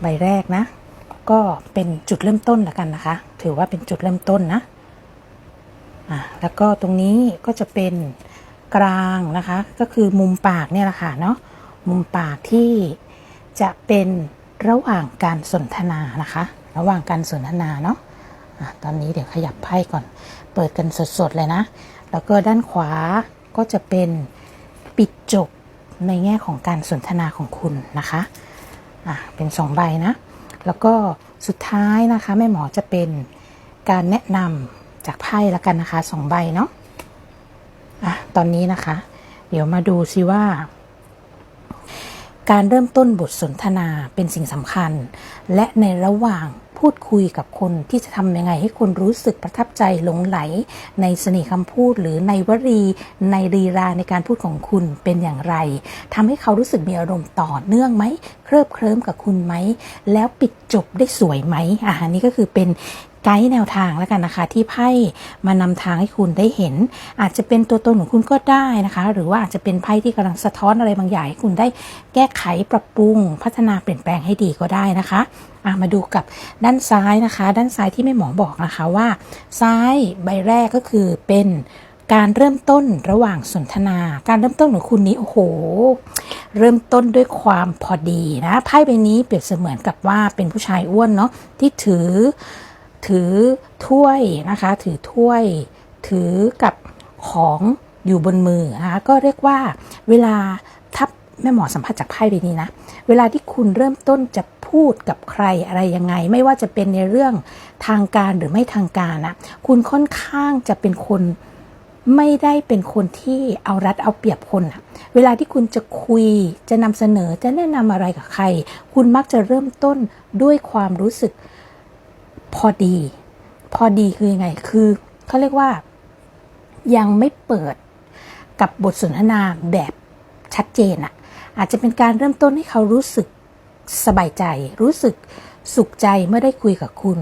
ใบแรกนะ ก็เป็นจุดเริ่มต้นละกันนะคะ ถือว่าเป็นจุดเริ่มต้นนะอะแล้วก็ตรงนี้ก็จะเป็นกลางนะคะ ก็คือมุมปากเนี่ยแหละค่ะเนาะมุมปากที่จะเป็นระหว่างการสนทนานะคะ ระหว่างการสนทนาเนาะอะตอนนี้เดี๋ยวขยับไพ่ก่อน เปิดกันสดๆเลยนะ แล้วก็ด้านขวาก็จะเป็นปิดจบในแง่ของการสนทนาของคุณนะคะ อะเป็นสองใบนะ แล้วก็สุดท้ายนะคะแม่หมอจะเป็นการแนะนำจากไพ่ละกันนะคะสองใบเนาะอะตอนนี้นะคะ เดี๋ยวมาดูซิว่า การเริ่มต้นบทสนทนาเป็นสิ่งสำคัญ และในระหว่าง พูดคุยกับคนที่จะทำยังไงให้คนรู้สึกประทับใจหลงไหล ในเสน่ห์คำพูด หรือในวลี ในรีราในการพูดของคุณเป็นอย่างไรทำให้เขารู้สึกมีอารมณ์ต่อเนื่องไหมเคลิบเคลิ้มกับคุณไหม แล้วปิดจบได้สวยไหมอ่านี่ก็คือเป็นไกด์แนวทางแล้วกันนะคะ ที่ไพ่มานำทางให้คุณได้เห็น อาจจะเป็นตัวตนของคุณก็ได้นะคะ หรือว่าอาจจะเป็นไพ่ที่กำลังสะท้อนอะไรบางอย่างให้คุณได้แก้ไขปรับปรุง พัฒนาเปลี่ยนแปลงให้ดีก็ได้นะคะ มาดูกับด้านซ้ายนะคะ ด้านซ้ายที่แม่หมอบอกนะคะว่า ซ้ายใบแรกก็คือเป็นการเริ่มต้นระหว่างสนทนา การเริ่มต้นของคุณนี้โอ้โห เริ่มต้นด้วยความพอดีนะไพ่ใบนี้เปรียบเสมือนกับว่าเป็นผู้ชายอ้วนเนาะที่ถือถือถ้วยนะคะ ถือถ้วย ถือกับของอยู่บนมือนะคะก็เรียกว่าเวลาทับแม่หมอสัมผัสจากไพ่ใบนี้นะ เวลาที่คุณเริ่มต้นจะ พูดกับใครอะไรยังไง ไม่ว่าจะเป็นในเรื่องทางการหรือไม่ทางการนะคุณค่อนข้างจะเป็นคนไม่ได้เป็นคนที่เอารัดเอาเปรียบคนอะเวลาที่คุณจะคุยจะนำเสนอจะแนะนำอะไรกับใคร คุณมักจะเริ่มต้นด้วยความรู้สึกพอดี พอดีคือยังไงคือเขาเรียกว่ายังไม่เปิดกับบทสนทนาแบบชัดเจนอะอาจจะเป็นการเริ่มต้นให้เขารู้สึก สบายใจ รู้สึกสุขใจเมื่อได้คุยกับคุณ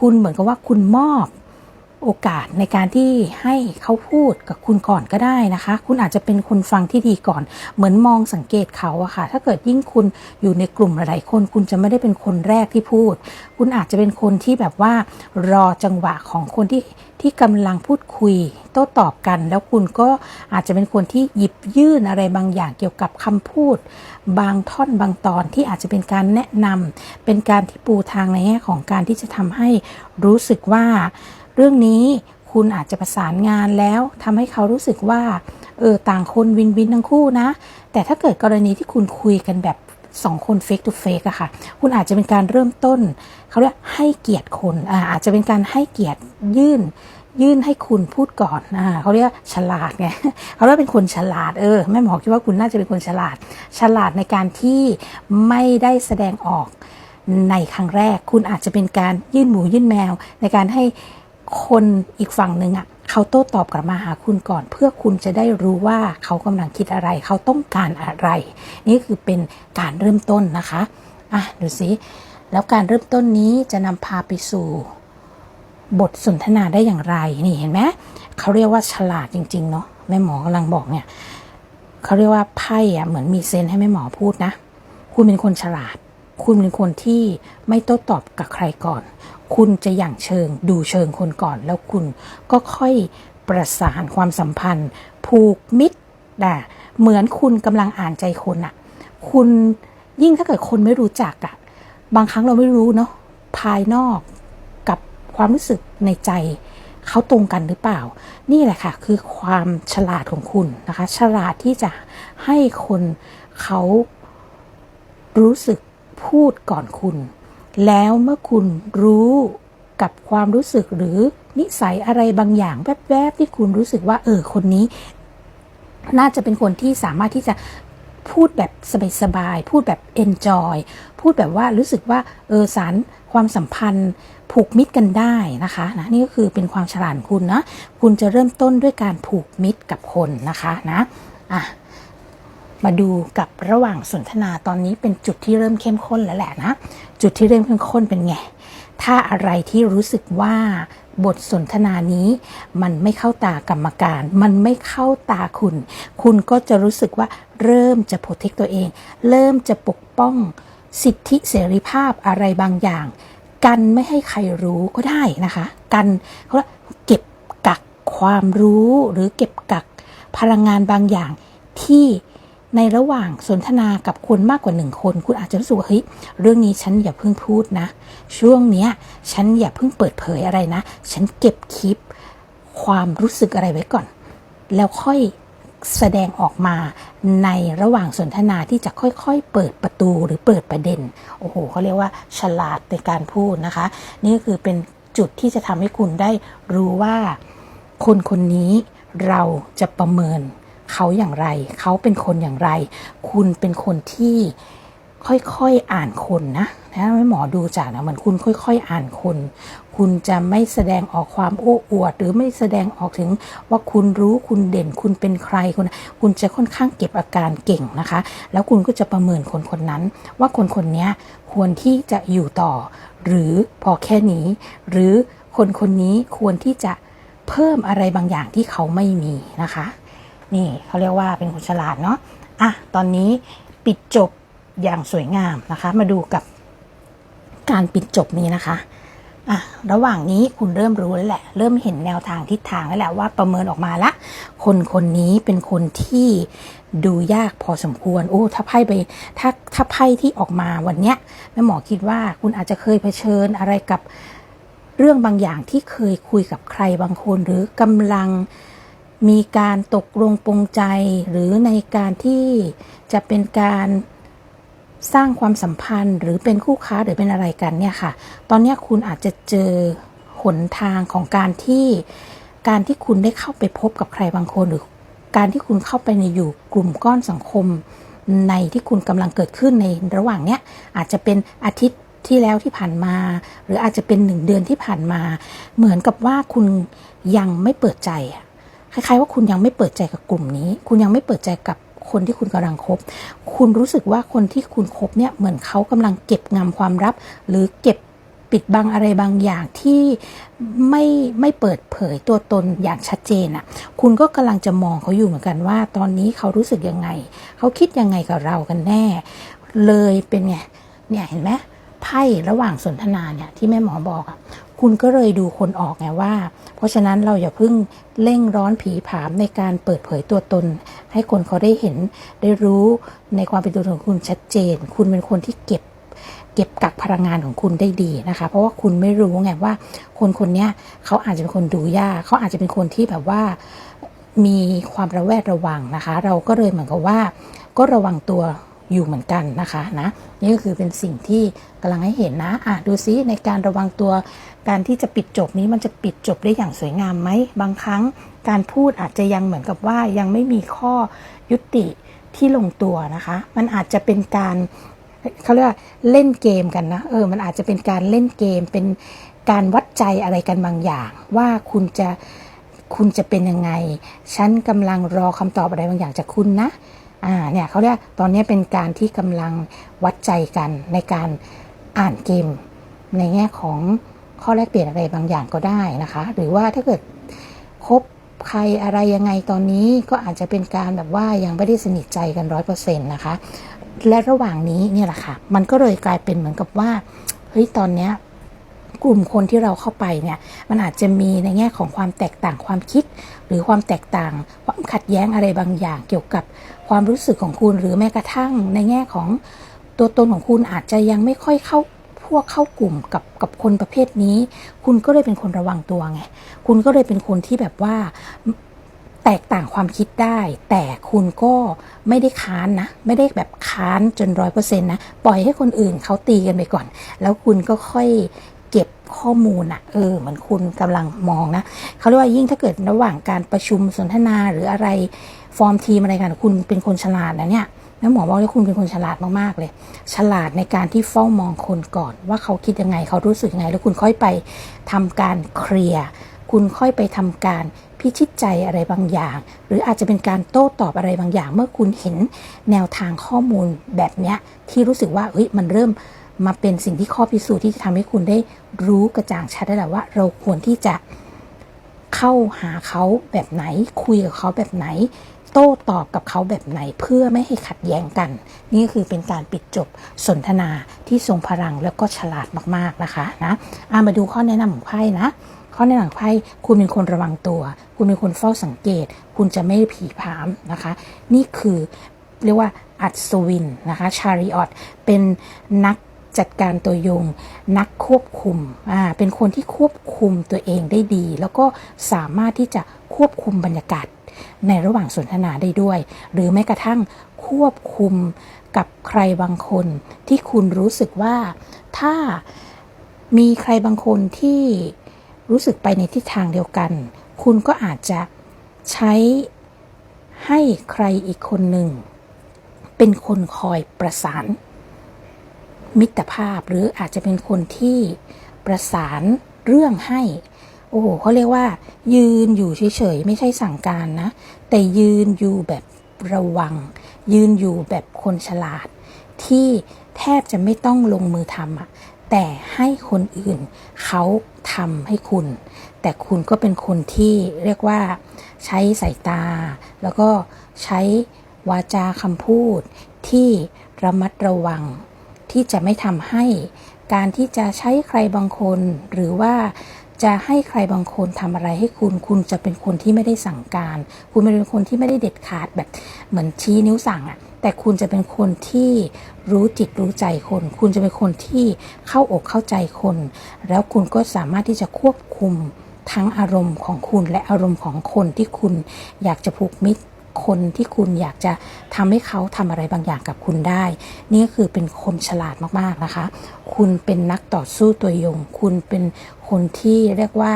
คุณเหมือนกับว่าคุณมอบ โอกาสในการที่ให้เขาพูดกับคุณก่อนก็ได้นะคะ คุณอาจจะเป็นคนฟังที่ดีก่อน เหมือนมองสังเกตเขาอะค่ะ ถ้าเกิดยิ่งคุณอยู่ในกลุ่มหลายๆคน คุณจะไม่ได้เป็นคนแรกที่พูด คุณอาจจะเป็นคนที่แบบว่ารอจังหวะของคนที่ที่กำลังพูดคุย โต้ตอบกัน แล้วคุณก็อาจจะเป็นคนที่หยิบยื่นอะไรบางอย่างเกี่ยวกับคำพูด บางท่อนบางตอนที่อาจจะเป็นการแนะนำเป็นการที่ปูทางในแง่ของการที่จะทำให้รู้สึกว่า เรื่องนี้คุณอาจจะประสานงานแล้วทำให้เขารู้สึกว่าเออต่างคนวินวินทั้งคู่นะ แต่ถ้าเกิดกรณีที่คุณคุยกันแบบสองคนเฟกตูเฟกอะค่ะ คุณอาจจะเป็นการเริ่มต้น เขาเรียกให้เกียรติคนอาอาจจะเป็นการให้เกียรติยื่น ยื่นให้คุณพูดก่อนอเขาเรียกว่าฉลาดไงเขาเรียกเป็นคนฉลาดเออแม่หมอคิดว่าคุณน่าจะเป็นคนฉลาด ฉลาดในการที่ไม่ได้แสดงออกในครั้งแรก คุณอาจจะเป็นการยื่นหมูยื่นแมวในการให้ คนอีกฝั่งหนึ่งอะเขาโต้ตอบกลับมาหาคุณก่อน เพื่อคุณจะได้รู้ว่าเขากำลังคิดอะไร เขาต้องการอะไร นี่คือเป็นการเริ่มต้นนะคะอะดูสิแล้วการเริ่มต้นนี้จะนำพาไปสู่บทสนทนาได้อย่างไรนี่เห็นไหมเขาเรียกว่าฉลาดจริง ๆ เนาะแม่หมอกำลังบอกเนี่ยเขาเรียกว่าไพ่อะเหมือนมีเซนให้แม่หมอพูดนะ คุณเป็นคนฉลาด คุณเป็นคนที่ไม่โต้ตอบกับใครก่อน คุณจะอย่างเชิงดูเชิงคนก่อน แล้วคุณก็ค่อยประสานความสัมพันธ์ ผูกมิตรนะเหมือนคุณกำลังอ่านใจคนอะคุณยิ่งถ้าเกิดคนไม่รู้จักอะบางครั้งเราไม่รู้เนาะภายนอกกับความรู้สึกในใจเขาตรงกันหรือเปล่า นี่แหละค่ะ คือความฉลาดของคุณนะคะ ฉลาดที่จะให้คนเขารู้สึก พูดก่อนคุณ แล้วเมื่อคุณรู้กับความรู้สึกหรือนิสัยอะไรบางอย่างแวบๆที่คุณรู้สึกว่า เออคนนี้ น่าจะเป็นคนที่สามารถที่จะพูดแบบสบายๆ พูดแบบ enjoy พูดแบบว่ารู้สึกว่าเออสารความสัมพันธ์ผูกมิตรกันได้นะคะนะนี่ก็คือเป็นความฉลาดคุณนะ คุณจะเริ่มต้นด้วยการผูกมิตรกับคนนะคะนะอะ มาดูกับระหว่างสนทนาตอนนี้เป็นจุดที่เริ่มเข้มข้นแล้วแหละนะ จุดที่เริ่มเข้มข้นเป็นไง ถ้าอะไรที่รู้สึกว่าบทสนทนานี้มันไม่เข้าตากรรมการ มันไม่เข้าตาคุณ คุณก็จะรู้สึกว่าเริ่มจะโปรเทคตัวเอง เริ่มจะปกป้องสิทธิเสรีภาพอะไรบางอย่าง กันไม่ให้ใครรู้ก็ได้นะคะ กันเขาเรียกเก็บกักความรู้หรือเก็บกักพลังงานบางอย่างที่ ในระหว่างสนทนากับคนมากกว่าหนึ่งคน คุณอาจจะรู้สึกว่าเฮ้ยเรื่องนี้ฉันอย่าเพิ่งพูดนะ ช่วงเนี้ยฉันอย่าเพิ่งเปิดเผยอะไรนะ ฉันเก็บคลิปความรู้สึกอะไรไว้ก่อน แล้วค่อยแสดงออกมาในระหว่างสนทนาที่จะค่อยๆ เปิดประตูหรือเปิดประเด็น โอ้โหเขาเรียกว่าฉลาดในการพูดนะคะ นี่ก็คือเป็นจุดที่จะทำให้คุณได้รู้ว่าคนคนนี้เราจะประเมิน เขาอย่างไร เขาเป็นคนอย่างไร คุณเป็นคนที่ค่อยๆอ่านคนนะนะไม่หมอดูจากนะเหมือนคุณค่อย ๆ อ่านคน คุณจะไม่แสดงออกความโอ้อวด หรือไม่แสดงออกถึงว่าคุณรู้คุณเด่นคุณเป็นใครคุณคุณจะค่อนข้างเก็บอาการเก่งนะคะ แล้วคุณก็จะประเมินคนคนนั้น ว่าคนคนนี้ควรที่จะอยู่ต่อ หรือพอแค่นี้ หรือคนคนนี้ควรที่จะเพิ่มอะไรบางอย่างที่เขาไม่มีนะคะ นี่เขาเรียกว่าเป็นคนฉลาดเนาะอะตอนนี้ปิดจบอย่างสวยงามนะคะ มาดูกับการปิดจบนี้นะคะอะระหว่างนี้คุณเริ่มรู้แล้วแหละ เริ่มเห็นแนวทางทิศทางแล้วแหละว่าประเมินออกมาละ คนคนนี้เป็นคนที่ดูยากพอสมควรโอ้ถ้าไพ่ไปถ้าถ้าไพ่ที่ออกมาวันเนี้ยแม่หมอคิดว่าคุณอาจจะเคยเผชิญอะไรกับเรื่องบางอย่างที่เคยคุยกับใครบางคนหรือกำลัง มีการตกลงปรงใจหรือในการที่จะเป็นการสร้างความสัมพันธ์ หรือเป็นคู่ค้าหรือเป็นอะไรกันเนี่ยค่ะ ตอนนี้คุณอาจจะเจอหนทางของการที่การที่คุณได้เข้าไปพบกับใครบางคนหรือการที่คุณเข้าไปในอยู่กลุ่มก้อนสังคม ในที่คุณกำลังเกิดขึ้นในระหว่างเนี้ยอาจจะเป็นอาทิตย์ที่แล้วที่ผ่านมา หรืออาจจะเป็นหนึ่งเดือนที่ผ่านมา เหมือนกับว่าคุณยังไม่เปิดใจอะ คล้ายๆว่าคุณยังไม่เปิดใจกับกลุ่มนี้ คุณยังไม่เปิดใจกับคนที่คุณกำลังคบ คุณรู้สึกว่าคนที่คุณคบเนี่ยเหมือนเขากำลังเก็บงำความลับ หรือเก็บปิดบังอะไรบางอย่างที่ไม่ไม่เปิดเผยตัวตนอย่างชัดเจนอะ่ะ คุณก็กำลังจะมองเขาอยู่เหมือนกันว่า ตอนนี้เขารู้สึกยังไง เขาคิดยังไงกับเรากันแน่ เลยเป็นไง เนี่ยเห็นไหมไพ่ระหว่างสนทนาเนี่ยที่แม่หมอบอกอะ คุณก็เลยดูคนออกไงว่า เพราะฉะนั้นเราอย่าเพิ่งเร่งร้อนผีผามในการเปิดเผยตัวตน ให้คนเขาได้เห็นได้รู้ในความเป็นตัวตนของคุณชัดเจน คุณเป็นคนที่เก็บเก็บกักพลังงานของคุณได้ดีนะคะ เพราะว่าคุณไม่รู้ไงว่า คนคนนี้เขาอาจจะเป็นคนดูยากเขาอาจจะเป็นคนที่แบบว่ามีความระแวดระวังนะคะ เราก็เลยเหมือนกับว่า ก็ระวังตัว อยู่เหมือนกันนะคะนะนี่ก็คือเป็นสิ่งที่กำลังให้เห็นนะอะดูซิในการระวังตัวการที่จะปิดจบนี้มันจะปิดจบได้อย่างสวยงามไหมบางครั้งการพูดอาจจะยังเหมือนกับว่ายังไม่มีข้อยุติที่ลงตัวนะคะ มันอาจจะเป็นการเขาเรียกว่าเล่นเกมกันนะเออมันอาจจะเป็นการเล่นเกมเป็นการวัดใจอะไรกันบางอย่าง ว่าคุณจะคุณจะเป็นยังไง ฉันกำลังรอคำตอบอะไรบางอย่างจากคุณนะ อ่าเนี่ยเขาเรียกตอนนี้เป็นการที่กำลังวัดใจกันในการอ่านเกม ในแง่ของข้อแลกเปลี่ยนอะไรบางอย่างก็ได้นะคะ หรือว่าถ้าเกิดคบใครอะไรยังไงตอนนี้ก็อาจจะเป็นการแบบว่ายังไม่ได้สนิทใจกันร้อยเปอร์เซ็นต์นะคะ และระหว่างนี้เนี่ยแหละค่ะ มันก็เลยกลายเป็นเหมือนกับว่าเฮ้ยตอนเนี้ย กลุ่มคนที่เราเข้าไปเนี่ยมันอาจจะมีในแง่ของความแตกต่างความคิด หรือความแตกต่างความขัดแย้งอะไรบางอย่าง เกี่ยวกับความรู้สึกของคุณหรือแม้กระทั่งในแง่ของตัวตนของคุณอาจจะยังไม่ค่อยเข้าพวกเข้ากลุ่มกับกับคนประเภทนี้ คุณก็เลยเป็นคนระวังตัวไงคุณก็เลยเป็นคนที่แบบว่าแตกต่างความคิดได้ แต่คุณก็ไม่ได้ค้านนะ ไม่ได้แบบค้านจนร้อยเปอร์เซ็นต์นะ ปล่อยให้คนอื่นเขาตีกันไปก่อน แล้วคุณก็ค่อย ข้อมูลอะเออเหมือนคุณกำลังมองนะเขาเรียกว่ายิ่งถ้าเกิดระหว่างการประชุมสนทนาหรืออะไรฟอร์มทีมอะไรกันคุณเป็นคนฉลาดนะเนี่ยแล้วหมอบอกว่าคุณเป็นคนฉลาดมากๆเลย ฉลาดในการที่เฝ้ามองคนก่อน ว่าเขาคิดยังไงเขารู้สึกยังไง แล้วคุณค่อยไปทำการเคลียร์คุณค่อยไปทำการพิชิตใจอะไรบางอย่าง หรืออาจจะเป็นการโต้ตอบอะไรบางอย่าง เมื่อคุณเห็นแนวทางข้อมูลแบบเนี้ยที่รู้สึกว่าเฮ้ยมันเริ่ม มาเป็นสิ่งที่ข้อพิสูจน์ที่จะทำให้คุณได้รู้กระจ่างชัดได้แล้วว่า เราควรที่จะเข้าหาเขาแบบไหน คุยกับเขาแบบไหน โต้ตอบกับเขาแบบไหนเพื่อไม่ให้ขัดแย้งกัน นี่คือเป็นการปิดจบสนทนาที่ทรงพลังแล้วก็ฉลาดมากๆนะคะนะอามาดูข้อแนะนำของไพ่นะข้อแนะนำของไพ่คุณเป็นคนระวังตัว คุณเป็นคนเฝ้าสังเกต คุณจะไม่ผีผามนะคะ นี่คือเรียกว่าอัศวินนะคะชาริออตเป็นนัก จัดการตัวยง นักควบคุมอ่าเป็นคนที่ควบคุมตัวเองได้ดี แล้วก็สามารถที่จะควบคุมบรรยากาศในระหว่างสนทนาได้ด้วย หรือแม้กระทั่งควบคุมกับใครบางคนที่คุณรู้สึกว่าถ้ามีใครบางคนที่รู้สึกไปในทิศทางเดียวกัน คุณก็อาจจะใช้ให้ใครอีกคนหนึ่ง เป็นคนคอยประสาน มิตรภาพหรืออาจจะเป็นคนที่ประสานเรื่องให้ โอ้โหเขาเรียกว่า ยืนอยู่เฉยๆไม่ใช่สั่งการนะ แต่ยืนอยู่แบบระวัง ยืนอยู่แบบคนฉลาด ที่แทบจะไม่ต้องลงมือทำอะแต่ให้คนอื่นเขาทำให้คุณ แต่คุณก็เป็นคนที่เรียกว่า ใช้สายตา แล้วก็ใช้วาจาคำพูดที่ระมัดระวัง ที่จะไม่ทำให้ การที่จะใช้ใครบางคน หรือว่าจะให้ใครบางคนทำอะไรให้คุณ คุณจะเป็นคนที่ไม่ได้สั่งการ คุณเป็นคนที่ไม่ได้เด็ดขาดแบบเหมือนชี้นิ้วสั่งอะแต่คุณจะเป็นคนที่รู้จิตรู้ใจคน คุณจะเป็นคนที่เข้าอกเข้าใจคน แล้วคุณก็สามารถที่จะควบคุมทั้งอารมณ์ของคุณและอารมณ์ของคนที่คุณอยากจะผูกมิตร คนที่คุณอยากจะทำให้เขาทำอะไรบางอย่างกับคุณได้ นี่ก็คือเป็นคนฉลาดมากๆนะคะ คุณเป็นนักต่อสู้ตัวยง คุณเป็นคนที่เรียกว่า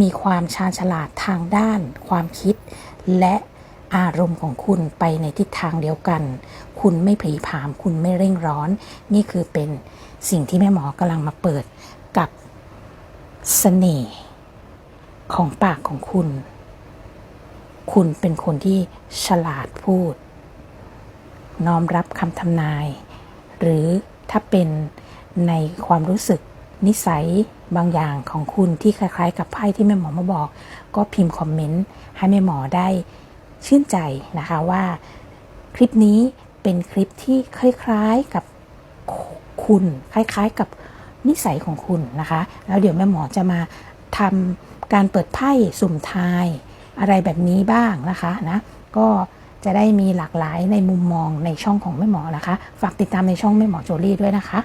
มีความชาญฉลาดทางด้านความคิด และอารมณ์ของคุณไปในทิศทางเดียวกัน คุณไม่ผีผาม คุณไม่เร่งร้อน นี่คือเป็นสิ่งที่แม่หมอกำลังมาเปิดกับเสน่ห์ของปากของคุณ คุณเป็นคนที่ฉลาดพูด น้อมรับคำทำนาย หรือถ้าเป็นในความรู้สึกนิสัยบางอย่างของคุณที่คล้ายๆ กับไพ่ที่แม่หมอมาบอก ก็พิมพ์คอมเมนต์ให้แม่หมอได้ชื่นใจนะคะว่า คลิปนี้เป็นคลิปที่คล้ายๆกับคุณ คล้ายๆกับนิสัยของคุณนะคะ แล้วเดี๋ยวแม่หมอจะมาทำการเปิดไพ่สุ่มทาย อะไรแบบนี้บ้างนะคะนะก็จะได้มีหลากหลายในมุมมองในช่องของแม่หมอนะคะ ฝากติดตามในช่องแม่หมอโจลี่ด้วยนะคะ